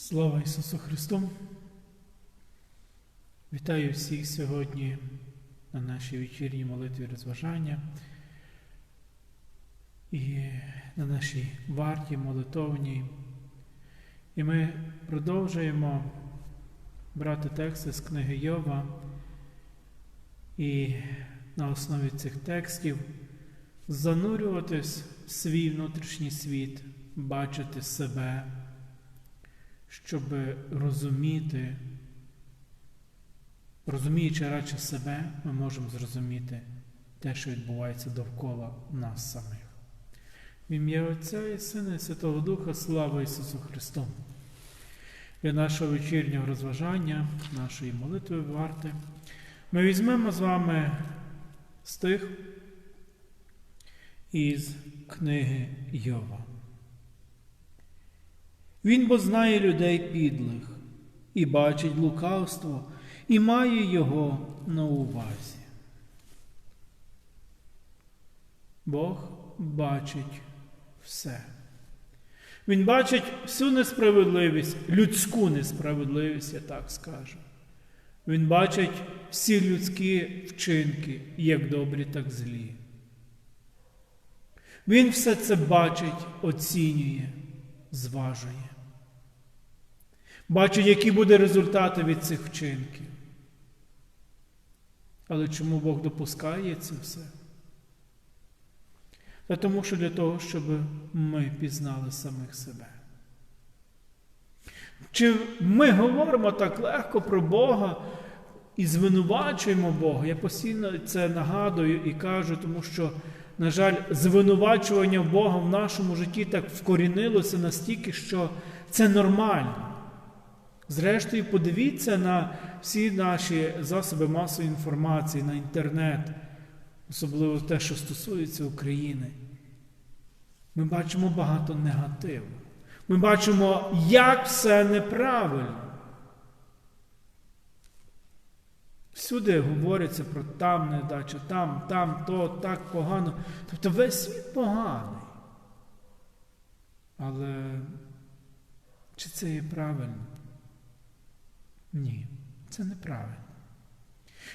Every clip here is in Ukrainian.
Слава Ісусу Христу! Вітаю всіх сьогодні на нашій вечірній молитві розважання і на нашій варті молитовній. І ми продовжуємо брати тексти з книги Йова і на основі цих текстів занурюватись в свій внутрішній світ, бачити себе щоб розуміти, розуміючи радше себе, ми можемо зрозуміти те, що відбувається довкола нас самих. В ім'я Отця і Сина і Святого Духа, слава Ісусу Христу! Для нашого вечірнього розважання, нашої молитви варти, ми візьмемо з вами стих із книги Йова. Він бо знає людей підлих і бачить лукавство, і має його на увазі. Бог бачить все. Він бачить всю несправедливість, людську несправедливість, я так скажу. Він бачить всі людські вчинки, як добрі, так злі. Він все це бачить, оцінює, зважує. Бачить, які будуть результати від цих вчинків. Але чому Бог допускає це все? Та тому що для того, щоб ми пізнали самих себе. Чи ми говоримо так легко про Бога і звинувачуємо Бога? Я постійно це нагадую і кажу, тому що, на жаль, звинувачування Бога в нашому житті так вкорінилося настільки, що це нормально. Зрештою, подивіться на всі наші засоби масової інформації, на інтернет, особливо те, що стосується України. Ми бачимо багато негативу. Ми бачимо, як все неправильно. Всюди говориться про там недача, там, там, то, так погано. Тобто весь світ поганий. Але чи це є правильно? Ні, це неправильно.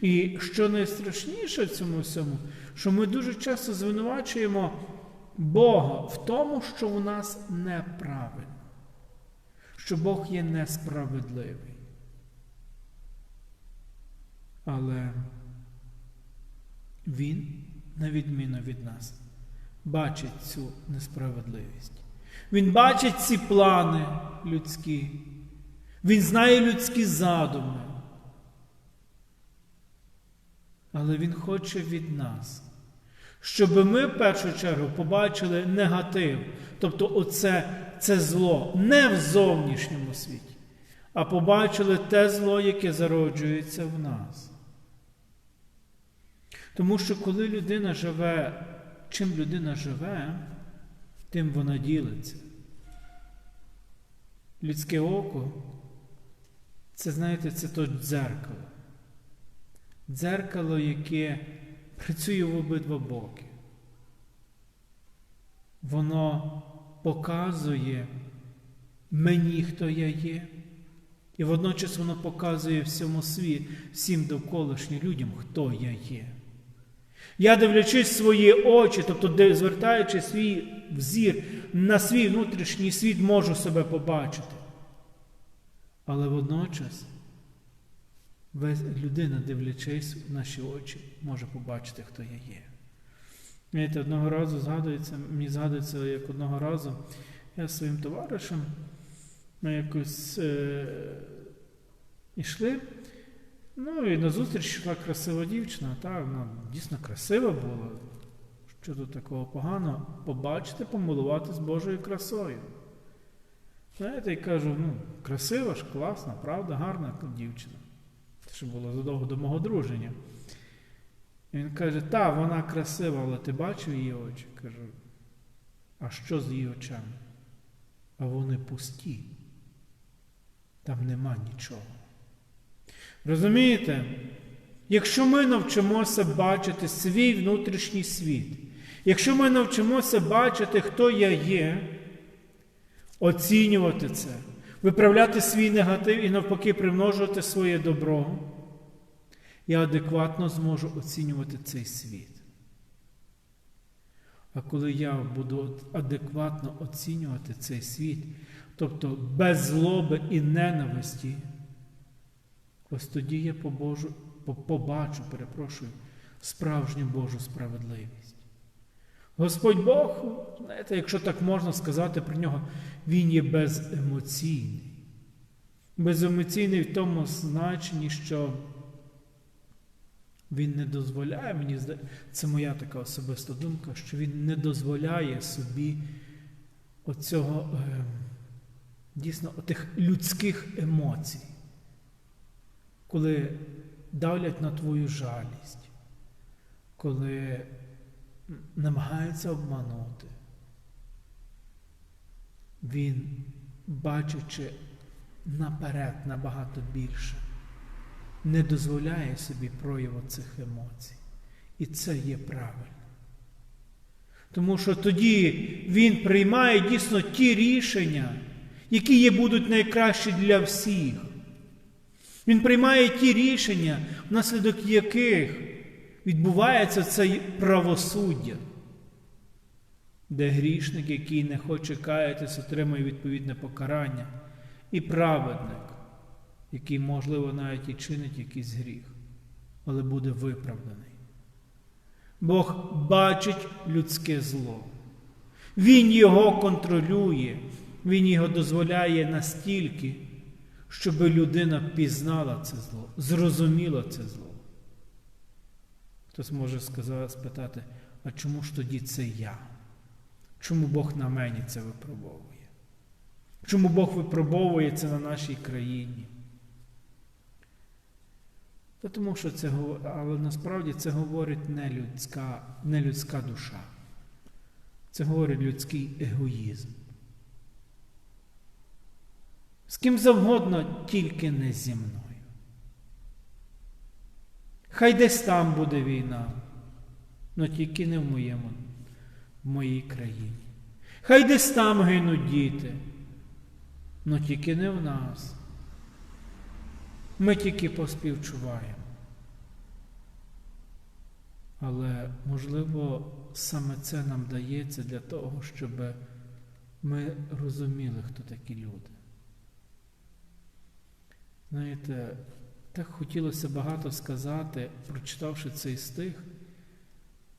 І що найстрашніше в цьому всьому, що ми дуже часто звинувачуємо Бога в тому, що у нас неправильно, що Бог є несправедливий. Але Він, на відміну від нас, бачить цю несправедливість. Він бачить ці плани людські. Він знає людські задуми. Але Він хоче від нас, щоб ми в першу чергу побачили негатив, тобто оце, це зло не в зовнішньому світі, а побачили те зло, яке зароджується в нас. Тому що коли людина живе, чим людина живе, тим вона ділиться. Людське око це, знаєте, це то дзеркало. Дзеркало, яке працює в обидва боки. Воно показує мені, хто я є. І водночас воно показує всьому світ, всім довколишнім людям, хто я є. Я дивлячись свої очі, тобто звертаючи свій взір на свій внутрішній світ, можу себе побачити. Але водночас людина, дивлячись в наші очі, може побачити, хто я є. Знаєте, одного разу згадується, мені згадується, як одного разу я з своїм товаришем ми якось е, йшли. Ну і на зустріч йшла красива дівчина, так, вона дійсно красива була. Що тут такого поганого? Побачити, помилуватись Божою красою. Знаєте, і кажу, ну, красива ж, класна, правда, гарна дівчина. Це ще було задовго до мого друження. Він каже, та, вона красива, але ти бачив її очі? Кажу, а що з її очами? А вони пусті. Там нема нічого. Розумієте? Якщо ми навчимося бачити свій внутрішній світ, якщо ми навчимося бачити, хто я є, оцінювати це, виправляти свій негатив і навпаки примножувати своє добро, я адекватно зможу оцінювати цей світ. А коли я буду адекватно оцінювати цей світ, тобто без злоби і ненависті, ось тоді я побожу, побачу, перепрошую, справжню Божу справедливість. Господь Бог, знаєте, якщо так можна сказати про нього, Він є беземоційний. Беземоційний в тому значенні, що він не дозволяє, мені це моя така особиста думка, що він не дозволяє собі оцього е, дійсно отих людських емоцій, коли давлять на твою жалість, коли намагаються обманути. Він, бачачи наперед набагато більше не дозволяє собі прояву цих емоцій. І це є правильно. Тому що тоді він приймає дійсно ті рішення, які є будуть найкращі для всіх. Він приймає ті рішення, внаслідок яких відбувається це правосуддя, де грішник, який не хоче каятись, отримує відповідне покарання, і праведник, який, можливо, навіть і чинить якийсь гріх, але буде виправданий. Бог бачить людське зло. Він його контролює, Він його дозволяє настільки, щоб людина пізнала це зло, зрозуміла це зло. Хтось може сказати, спитати, а чому ж тоді це я? Чому Бог на мені це випробовує? Чому Бог випробовує це на нашій країні? Та тому що це але насправді це говорить не людська, не людська душа. Це говорить людський егоїзм. З ким завгодно, тільки не зі мною. Хай десь там буде війна, але тільки не в моєму, в моїй країні. Хай десь там гинуть діти, але тільки не в нас. Ми тільки поспівчуваємо. Але, можливо, саме це нам дається для того, щоб ми розуміли, хто такі люди. Знаєте, так хотілося багато сказати, прочитавши цей стих,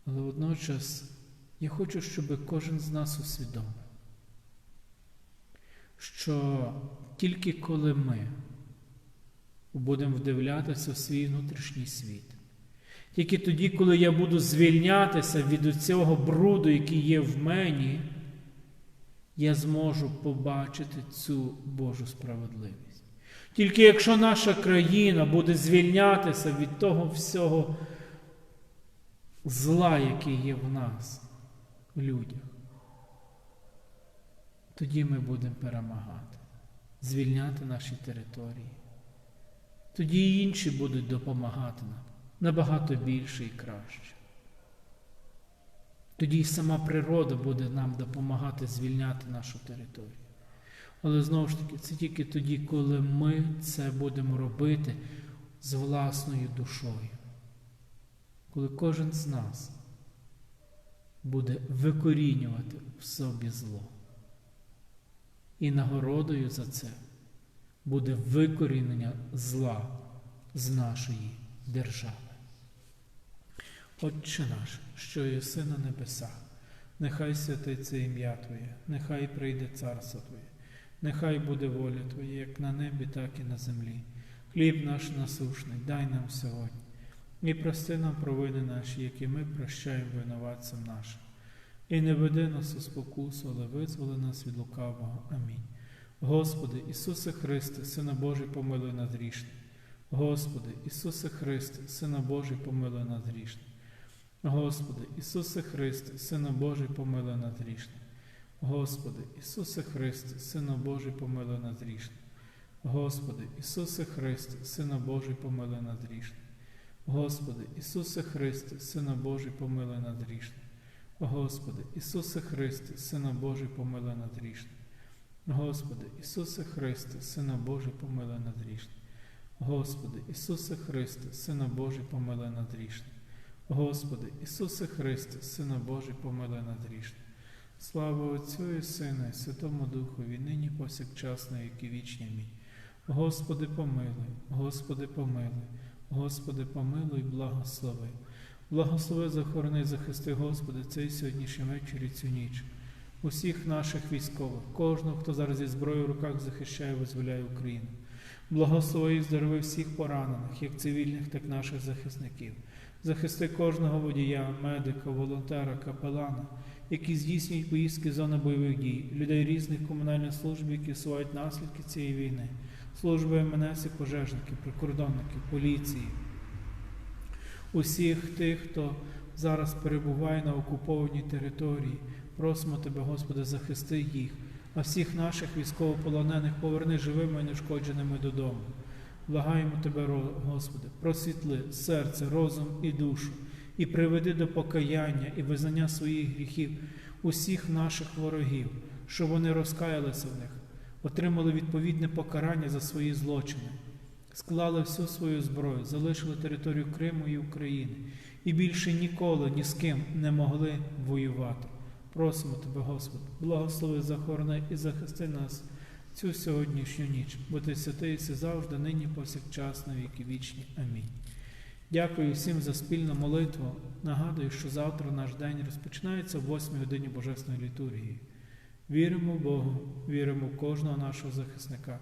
але водночас я хочу, щоб кожен з нас усвідомив, що тільки коли ми будемо вдивлятися в свій внутрішній світ. Тільки тоді, коли я буду звільнятися від цього бруду, який є в мені, я зможу побачити цю Божу справедливість. Тільки якщо наша країна буде звільнятися від того всього зла, який є в нас, в людях, тоді ми будемо перемагати, звільняти наші території тоді і інші будуть допомагати нам набагато більше і краще. Тоді і сама природа буде нам допомагати звільняти нашу територію. Але знову ж таки, це тільки тоді, коли ми це будемо робити з власною душою, коли кожен з нас буде викорінювати в собі зло. І нагородою за це буде викорінення зла з нашої держави. Отче наш, що єси на небесах, нехай святиться ім'я Твоє, нехай прийде царство Твоє, нехай буде воля Твоя, як на небі, так і на землі. Хліб наш насушний, дай нам сьогодні. І прости нам провини наші, які ми прощаємо винуватцям нашим. І не веди нас у спокусу, але визволи нас від лукавого. Амінь. Господи, Ісусе Христе, Сина Божий, помилуй нас грішних. Господи, Ісусе Христе, Сина Божий, помилуй нас грішних. Господи, Ісусе Христе, Сина Божий, помилуй нас грішних. Господи, Ісусе Христе, Сина Божий, помилуй нас грішних. Господи, Ісусе Христе, Сина Божий, помилуй нас грішних. Господи, Ісусе Христе, Сина Божий, помилуй нас грішних. Господи, Ісусе Христе, Сина Божий, помилуй нас грішних. Господи, Ісусе Христе, Сина Божий, помилуй нас грішних. Господи, Ісусе Христе, Сина Божий, помилуй нас грішних. Господи, Ісусе Христе, Сина Божий, помилуй нас грішних. Слава Отцю і Сину, і Святому Духові, нині повсякчас, на які вічні. Амінь. Господи, помилуй, Господи, помилуй, Господи, помилуй, благослови. Благослови, захорони, захисти, Господи, цей сьогоднішній вечір і цю ніч. Усіх наших військових, кожного, хто зараз зі зброєю в руках захищає, визволяє Україну. Благослови і здорови всіх поранених, як цивільних, так і наших захисників. Захисти кожного водія, медика, волонтера, капелана, які здійснюють поїздки з зони бойових дій, людей різних комунальних служб, які сувають наслідки цієї війни, служби МНС і пожежників, прикордонників, поліції, усіх тих, хто зараз перебуває на окупованій території. Просимо Тебе, Господи, захисти їх, а всіх наших військовополонених поверни живими і нешкодженими додому. Благаємо Тебе, Господи, просвітли серце, розум і душу, і приведи до покаяння і визнання своїх гріхів усіх наших ворогів, щоб вони розкаялися в них, отримали відповідне покарання за свої злочини, склали всю свою зброю, залишили територію Криму і України і більше ніколи ні з ким не могли воювати. Просимо Тебе, Господи, благослови, захорони і захисти нас цю сьогоднішню ніч, бо ти святий си завжди, нині повсякчас, на віки вічні. Амінь. Дякую всім за спільну молитву. Нагадую, що завтра наш день розпочинається в 8 годині Божесної літургії. Віримо в Богу, віримо в кожного нашого захисника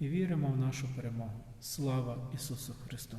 і віримо в нашу перемогу. Слава Ісусу Христу!